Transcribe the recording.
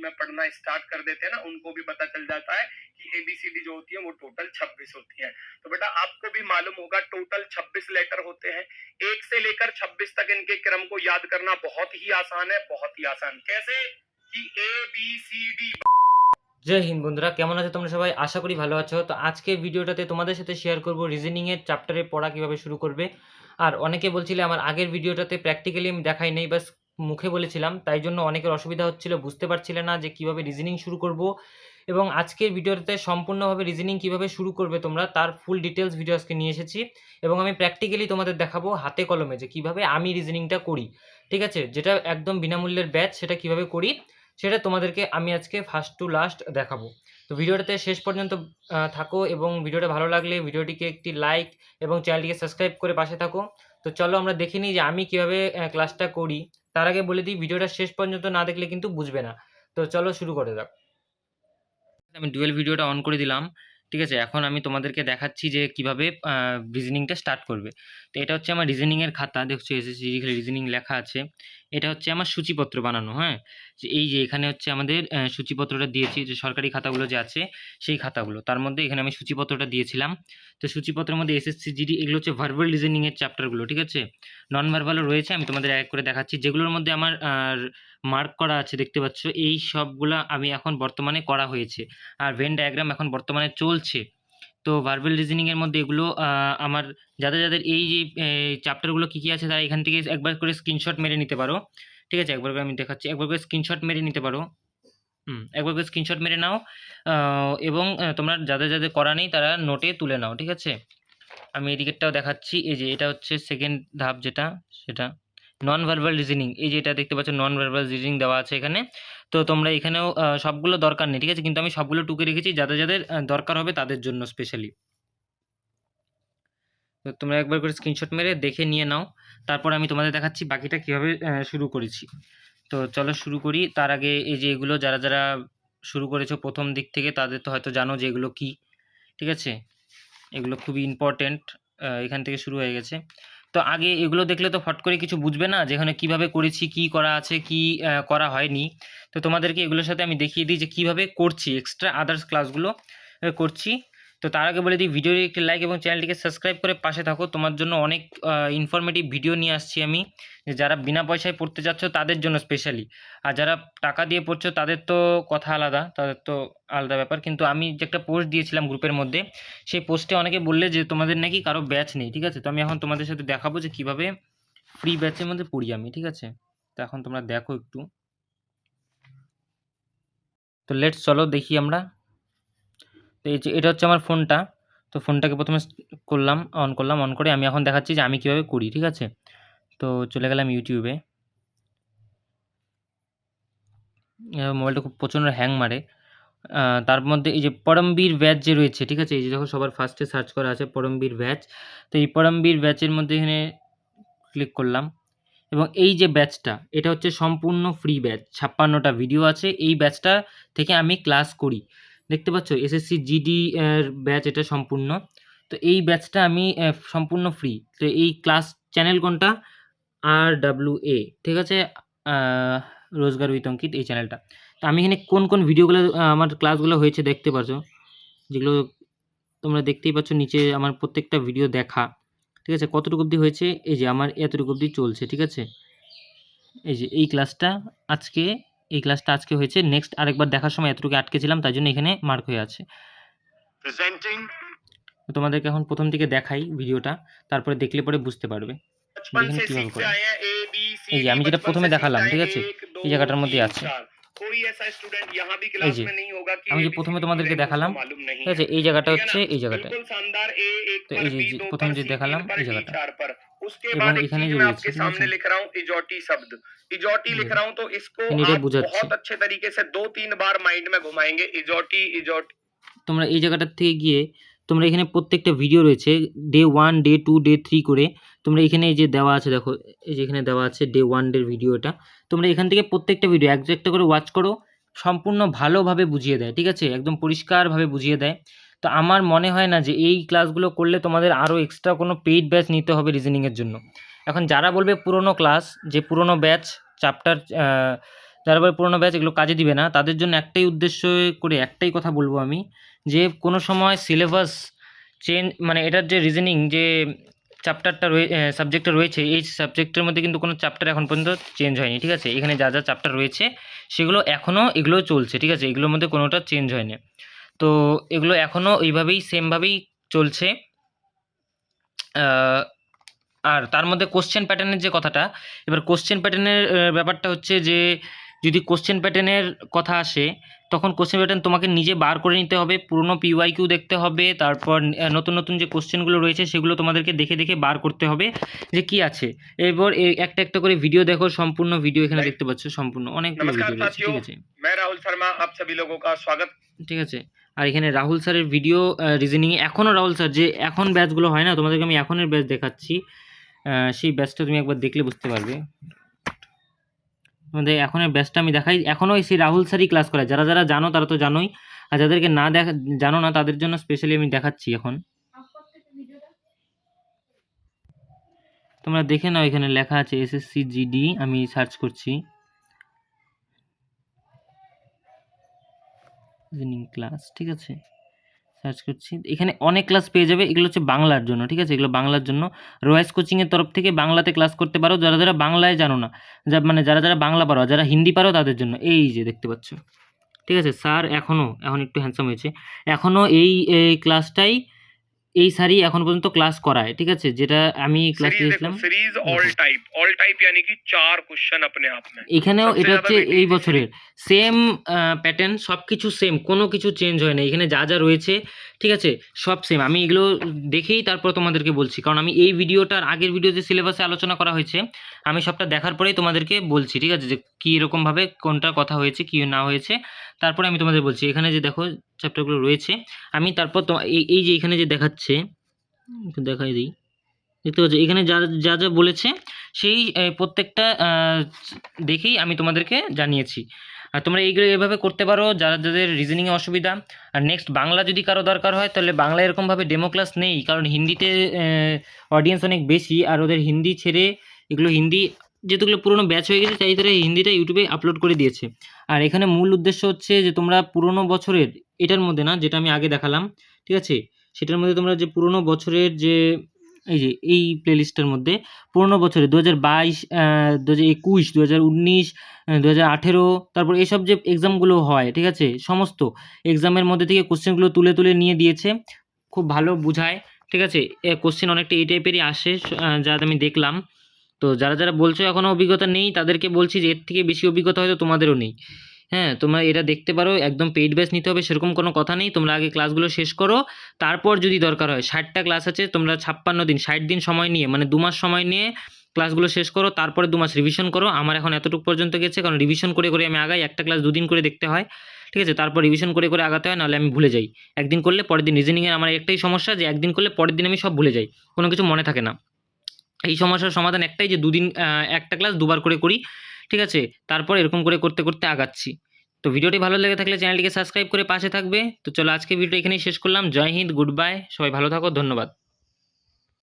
में पढ़ना स्टार्ट कर देते हैं ना उनको भी पता चल जाता है कि एबीसीडी जो होती है वो टोटल 26 होती है तो बेटा आपको भी मालूम होगा टोटल 26 लेटर होते हैं एक से लेकर 26 तक इनके क्रम को याद करना बहुत ही आसान है बहुत ही आसान कैसे कि A B C D Jai Hind বন্ধুরা কেমন আছো তোমরা সবাই আশা করি ভালো আছো তো আজকে ভিডিওটাতে তোমাদের সাথে শেয়ার করব রিজনিংয়ের চ্যাপ্টারে পড়া কিভাবে শুরু করবে আর অনেকে বলছিলে আমার আগের ভিডিওটাতে প্র্যাকটিক্যালি আমি দেখাই নেই বাস মুখে বলেছিলাম, তাই জন্য অনেকের অসুবিধা হচ্ছিল, বুঝতে পারছিলে না যে কীভাবে রিজনিং শুরু করব এবং আজকের ভিডিওতে সম্পূর্ণভাবে রিজনিং কীভাবে শুরু করবে তোমরা, তার ফুল ডিটেলস ভিডিও আজকে নিয়ে এসেছি এবং আমি প্র্যাকটিক্যালি তোমাদের দেখাবো হাতে কলমে যে কীভাবে আমি রিজনিংটা করি, ঠিক আছে? যেটা একদম বিনামূল্যের ব্যাচ সেটা কীভাবে করি, সেটা তোমাদেরকে আমি আজকে ফার্স্ট টু লাস্ট দেখাবো। তো ভিডিওটাতে শেষ পর্যন্ত থাকো এবং ভিডিওটা ভালো লাগলে ভিডিওটিকে একটি লাইক এবং চ্যানেলটিকে সাবস্ক্রাইব করে পাশে থাকো। তো চলো আমরা দেখে নিই যে আমি কীভাবে ক্লাসটা করি তার আগে বলে দিই, ভিডিওটা শেষ পর্যন্ত না দেখলে কিন্তু বুঝবে না। তো চলো শুরু করে দাও আমি ডুয়েল ভিডিওটা অন করে দিলাম, ঠিক আছে? এখন আমি তোমাদেরকে দেখাচ্ছি যে কীভাবে রিজনিংটা স্টার্ট করবে। তো এটা হচ্ছে আমার রিজনিংয়ের খাতা। দেখছ এসএসসি রিজনিং লেখা আছে। এটা হচ্ছে আমার সূচিপত্র বানানো হ্যাঁ? এই যে এখানে হচ্ছে আমাদের সূচিপত্রটা দিয়েছি, যে সরকারি খাতাগুলো যে আছে, সেই খাতাগুলো। তার মধ্যে এখানে আমি সূচিপত্রটা দিয়েছিলাম। তো সূচিপত্রের মধ্যে এসএসসি জিডি এগুলো হচ্ছে ভার্বাল রিজনিংয়ের চ্যাপ্টারগুলো ঠিক আছে? নন ভার্বালও রয়েছে, আমি তোমাদের এক করে দেখাচ্ছি। যেগুলোর মধ্যে আমার মার্ক করা আছে, দেখতে পাচ্ছ, এই সবগুলো আমি এখন বর্তমানে করা হয়েছে। আর ভেন ডায়াগ্রাম এখন বর্তমানে চলছে। তো ভার্বাল রিজনিংয়ের মধ্যে এগুলো আমার যাদের যাদের এই যে চ্যাপ্টারগুলো কী কী আছে, তারা এখান থেকে একবার করে স্ক্রিনশট মেরে নিতে পারো। ঠিক আছে? একবার করে আমি দেখাচ্ছি। একবার করে স্ক্রিনশট মেরে নিতে পারো। হুম, একবার করে স্ক্রিনশট মেরে নাও। এবং তোমরা যাদের যাদের করা নেই, তারা নোটে তুলে নাও। ঠিক আছে? আমি এদিকেরটাও দেখাচ্ছি। এই যে, এটা হচ্ছে সেকেন্ড ধাপ যেটা, সেটা নন ভার্বাল রিজনিং এই যে, এটা দেখতে পাচ্ছ নন ভার্বাল রিজনিং দেওয়া আছে এখানে। তো তোমরা এখানেও সবগুলো দরকার নেই, ঠিক আছে? কিন্তু আমি সবগুলো টুকে রেখেছি, যাদের যাদের দরকার হবে তাদের জন্য স্পেশালি তো তোমরা একবার করে স্ক্রিনশট মেরে দেখে নিয়ে নাও। তারপর আমি তোমাদের দেখাচ্ছি বাকিটা কীভাবে শুরু করেছি। তো চলো শুরু করি। তার আগে এই যে এগুলো যারা যারা শুরু করেছ প্রথম দিক থেকে, তাদের তো হয়তো জানো যে এগুলো কী, ঠিক আছে? এগুলো খুবই ইম্পর্টেন্ট এখান থেকে শুরু হয়ে গেছে। তো আগে এগুলো দেখলে তো ফট করে কিছু বুঝবে না যেখানে কীভাবে করেছি, কি করা আছে, কি করা হয়নি। তো তোমাদেরকে এগুলোর সাথে আমি দেখিয়ে দিই যে কীভাবে করছি এক্সট্রা আদার্স ক্লাসগুলো করছি। তো তার আগে বলে দিই ভিডিওটি একটি লাইক এবং চ্যানেলটিকে সাবস্ক্রাইব করে পাশে থাকো। তোমার জন্য অনেক ইনফরমেটিভ ভিডিও নিয়ে আসছি আমি। যে যারা বিনা পয়সায় পড়তে যাচ্ছ, তাদের জন্য স্পেশালি আর যারা টাকা দিয়ে পড়ছো, তাদের তো কথা আলাদা, তাদের তো আলাদা ব্যাপার। কিন্তু আমি যে একটা পোস্ট দিয়েছিলাম গ্রুপের মধ্যে, সেই পোস্টে অনেকে বললে যে তোমাদের নাকি কারও ব্যাচ নেই, ঠিক আছে? তো আমি এখন তোমাদের সাথে দেখাবো যে কীভাবে ফ্রি ব্যাচের মধ্যে পড়ি আমি, ঠিক আছে? তো এখন তোমরা দেখো একটু। তো লেটস চলো দেখি আমরা। তো এই যে, এটা হচ্ছে আমার ফোনটা। তো ফোনটাকে প্রথমে করলাম, অন করলাম, অন করে আমি এখন দেখাচ্ছি যে আমি কীভাবে করি, ঠিক আছে? তো চলে গেলাম ইউটিউবে মোবাইলটা খুব প্রচণ্ড হ্যাং মারে। তার মধ্যে এই যে পরমবীর ব্যাচ যে রয়েছে, ঠিক আছে? এই যে দেখো সবার ফার্স্টে সার্চ করা আছে পরমবীর ব্যাচ। তো এই পরমবীর ব্যাচের মধ্যে এখানে ক্লিক করলাম। এবং এই যে ব্যাচটা, এটা হচ্ছে সম্পূর্ণ ফ্রি ব্যাচ। ছাপ্পান্নটা ভিডিও আছে। এই ব্যাচটা থেকে আমি ক্লাস করি। দেখতে পাচ্ছ? এসএসসি জিডি এর ব্যাচ এটা সম্পূর্ণ। তো এই ব্যাচটা আমি সম্পূর্ণ ফ্রি তো এই ক্লাস চ্যানেল কোনটা? আর ডাব্লিউ এ ঠিক আছে? রোজগার উইথ অঙ্কিত এই চ্যানেলটা তো আমি এখানে কোন কোন ভিডিওগুলো আমার ক্লাসগুলো হয়েছে দেখতে পাচ্ছ যেগুলো তোমরা দেখতেই পাচ্ছ, নিচে আমার প্রত্যেকটা ভিডিও দেখা। ঠিক আছে? কতটুকু অবধি হয়েছে? এই যে আমার এতটুকু অবধি চলছে। ঠিক আছে? এই যে এই ক্লাসটা আজকে এই ক্লাসটা আজকে হয়েছে। নেক্সট আরেকবার দেখার সময় এতটুকু আটকেছিলাম তাই জন্য এখানে মার্ক হয়ে আছে। তোমাদেরকে এখন প্রথম থেকে দেখাই ভিডিওটা তারপরে দেখলে পরে বুঝতে পারবে। কীভাবে এই যে আমি যেটা প্রথমে দেখালাম ঠিক আছে? এই জায়গাটার মধ্যে আছে। এই আমি যে প্রথমে তোমাদেরকে দেখালাম ঠিক আছে? এই জায়গাটা হচ্ছে এই জায়গাটা। তো এই প্রথম যে দেখালাম এই জায়গাটা। उसके এবং बाद एक এখানে चीज যে मैं রয়েছে, आपके ঠিক सामने আছে? लिख रहा हूँ इजोटी शब्द इजोटी लिख হুম। रहा हूँ तो इसको এখানে এটা आप বোঝাচ্ছি। बहुत अच्छे तरीके से दो तीन बार माइंड में घुमाएंगे इजोटी इजोटी তোমরা এই জায়গাটার থেকে গিয়ে তোমরা এখানে প্রত্যেকটা ভিডিও রয়েছে day one day two day three করে তোমরা এখানে এই যে দেওয়া আছে দেখো এই যে এখানে দেওয়া আছে ডে ওয়ান ডের ভিডিওটা তোমরা এখান থেকে প্রত্যেকটা ভিডিও এক একটা করে ওয়াচ করো সম্পূর্ণ ভালোভাবে বুঝিয়ে দেয় ঠিক আছে একদম পরিষ্কারভাবে বুঝিয়ে দেয় তো আমার মনে হয় না যে এই ক্লাসগুলো করলে তোমাদের আরও এক্সট্রা কোনো পেইড ব্যাচ নিতে হবে রিজনিংয়ের জন্য। এখন যারা বলবে পুরনো ক্লাস যে পুরনো ব্যাচ চ্যাপ্টার যারা আবার পুরোনো ব্যাচ এগুলো কাজে দিবে না, তাদের জন্য একটাই উদ্দেশ্য করে একটাই কথা বলব আমি, যে কোনো সময় সিলেবাস চেঞ্জ মানে এটার যে রিজনিং যে চ্যাপ্টারটা রয়ে সাবজেক্টটা রয়েছে, এই সাবজেক্টের মধ্যে কিন্তু কোনো চ্যাপ্টার এখন পর্যন্ত চেঞ্জ হয়নি, ঠিক আছে? এখানে যা যা চ্যাপ্টার রয়েছে, সেগুলো এখনও এগুলো চলছে, ঠিক আছে? এগুলোর মধ্যে কোনোটা চেঞ্জ হয়নি। তো এগুলো এখনও এইভাবেই সেমভাবেই চলছে আহ, আর তার মধ্যে কোশ্চেন প্যাটার্নের যে কথাটা এবার কোশ্চেন প্যাটার্নের ব্যাপারটা হচ্ছে যে যদি কোশ্চেন প্যাটার্নের কথা আসে তখন কোশ্চেন প্যাটার্ন তোমাকে নিজে বার করে নিতে হবে পুরনো পিওয়াই কিউ দেখতে হবে তারপর আহ, নতুন নতুন যে কোশ্চেনগুলো রয়েছে সেগুলো তোমাদেরকে দেখে দেখে বার করতে হবে যে কি আছে এরপর এ- একটা একটা করে ভিডিও দেখো সম্পূর্ণ ভিডিও এখানে দেখতে পাচ্ছ সম্পূর্ণ অনেকগুলো নমস্কার ভিডিও রয়েছে ঠিক সাথীও। আছে मैं राहुल शर्मा आप सभी लोगों का स्वागत ঠিক আছে আর এখানে রাহুল স্যারের ভিডিও রিজনিংয়ে এখনও রাহুল স্যার যে এখন ব্যাচগুলো হয় না, তোমাদেরকে আমি এখনের ব্যাচ দেখাচ্ছি। সেই ব্যাচটা তুমি একবার দেখলে বুঝতে পারবে। তোমাদের এখনের ব্যাচটা আমি দেখাই। এখনও সেই রাহুল স্যারই ক্লাস করায়। যারা যারা জানো তারা তো জানোই। আর যাদেরকে না দেখা, জানো না, তাদের জন্য স্পেশালি আমি দেখাচ্ছি এখন। তোমরা দেখে নাও, এখানে লেখা আছে এসএসসি জিডি আমি সার্চ করছি। রিজনিং ক্লাস ঠিক আছে? সার্চ করছি। এখানে অনেক ক্লাস পেয়ে যাবে, এগুলো হচ্ছে বাংলার জন্য, ঠিক আছে? এগুলো বাংলার জন্য। রয়েস কোচিংয়ের তরফ থেকে বাংলাতে ক্লাস করতে পারো, যারা যারা বাংলায় জানো না, যা মানে যারা যারা বাংলা পারো যারা হিন্দি পারো, তাদের জন্য। এই যে দেখতে পাচ্ছ। ঠিক আছে? স্যার এখনও এখন একটু হ্যান্ডসাম হয়েছে। এখনও এই ক্লাসটাই এই স্যারই এখন পর্যন্ত ক্লাস করায় ঠিক আছে যেটা আমি ক্লাস सीरीज দিয়েছিলাম देखो सीरीज ऑल देखो। टाइप ऑल टाइप यानी कि चार क्वेश्चन अपने आप में এখানেও সবচেয়ে এটা ज़्यादा হচ্ছে weightage এই है বছরের সেম প্যাটার্ন সব কিছু সেম কোনো কিছু চেঞ্জ হয় না এখানে যা যা রয়েছে ঠিক আছে সব সেম আমি এগুলো দেখেই তারপর তোমাদেরকে বলছি কারণ আমি এই ভিডিওটার আগের ভিডিওতে সিলেবাসে আলোচনা করা হয়েছে আমি সবটা দেখার পরেই তোমাদেরকে বলছি ঠিক আছে যে কী এরকমভাবে কোনটা কথা হয়েছে কী না হয়েছে তারপরে আমি তোমাদের বলছি এখানে যে দেখো চ্যাপ্টারগুলো রয়েছে। আমি তারপর তো এই এই যে এখানে যে দেখাচ্ছে দেখাই দিই। দেখতে পাচ্ছ এখানে যা যা যা বলেছে সেই প্রত্যেকটা দেখেই আমি তোমাদেরকে জানিয়েছি। আর তোমরা এইগুলো এভাবে করতে পারো যারা যাদের রিজনিংয়ে অসুবিধা। আর নেক্সট বাংলা যদি কারও দরকার হয় তাহলে বাংলা এরকমভাবে ডেমো ক্লাস নেই। কারণ হিন্দিতে অডিয়েন্স অনেক বেশি আর ওদের হিন্দি ছেড়ে এগুলো হিন্দি যেহেতুগুলো পুরনো ব্যাচ হয়ে গেছে তাই তারা হিন্দিটা ইউটিউবে আপলোড করে দিয়েছে। আর এখানে মূল উদ্দেশ্য হচ্ছে যে, তোমরা পুরোনো বছরের, এটার মধ্যে না, যেটা আমি আগে দেখালাম, ঠিক আছে? সেটার মধ্যে তোমরা যে পুরোনো বছরের যে, এই যে, এই প্লে প্লেলিস্টের মধ্যে, পুরনো বছরে দু হাজার বাইশ দু হাজার একুশ দু হাজার উনিশ দু হাজার আঠেরো, তারপর এইসব যে এক্সামগুলো হয়, ঠিক আছে? সমস্ত এক্সামের মধ্যে থেকে কোশ্চেনগুলো তুলে তুলে নিয়ে দিয়েছে, খুব ভালো বুঝায়, ঠিক আছে? কোশ্চেন অনেকটা এই টাইপেরই আসে যা আমি দেখলাম। তো যারা যারা বলছো এখনও অভিজ্ঞতা নেই, তাদেরকে বলছি যে এর থেকে বেশি অভিজ্ঞতা হয়তো তোমাদেরও নেই। হ্যাঁ তোমরা এটা দেখতে পারো, একদম পেইড ব্যাচ নিতে হবে, সেরকম কোনো কথা নেই। তোমরা আগে ক্লাসগুলো শেষ করো, তারপর যদি দরকার হয়, ষাটটা ক্লাস আছে, তোমরা ছাপ্পান্ন দিন, ষাট দিন সময় নিয়ে মানে দু মাস সময় নিয়ে ক্লাসগুলো শেষ করো, তারপরে দু মাস রিভিশন করো। আমার এখন এতটুকু পর্যন্ত গেছে, কারণ রিভিশন করে করে আমি আগাই, একটা ক্লাস দুদিন করে দেখতে হয়, ঠিক আছে? তারপর রিভিশন করে করে আগাতে হয়, নাহলে আমি ভুলে যাই। একদিন করলে পরের দিন রিজনিংয়ের আমার একটাই সমস্যা যে একদিন করলে পরের দিন আমি সব ভুলে যাই, কোনো কিছু মনে থাকে না। এই সমস্যার সমাধান একটাই যে দুদিন একটা ক্লাস দুবার করে করি, ঠিক আছে? তারপর এরকম করে করতে করতে আগাচ্ছি। তো ভিডিওটি ভালো লেগে থাকলে চ্যানেলটিকে সাবস্ক্রাইব করে পাশে থাকবে। তো চলো আজকে ভিডিও এখানেই শেষ করলাম। জয় হিন্দ গুড বাই সবাই ভালো থাকো, ধন্যবাদ।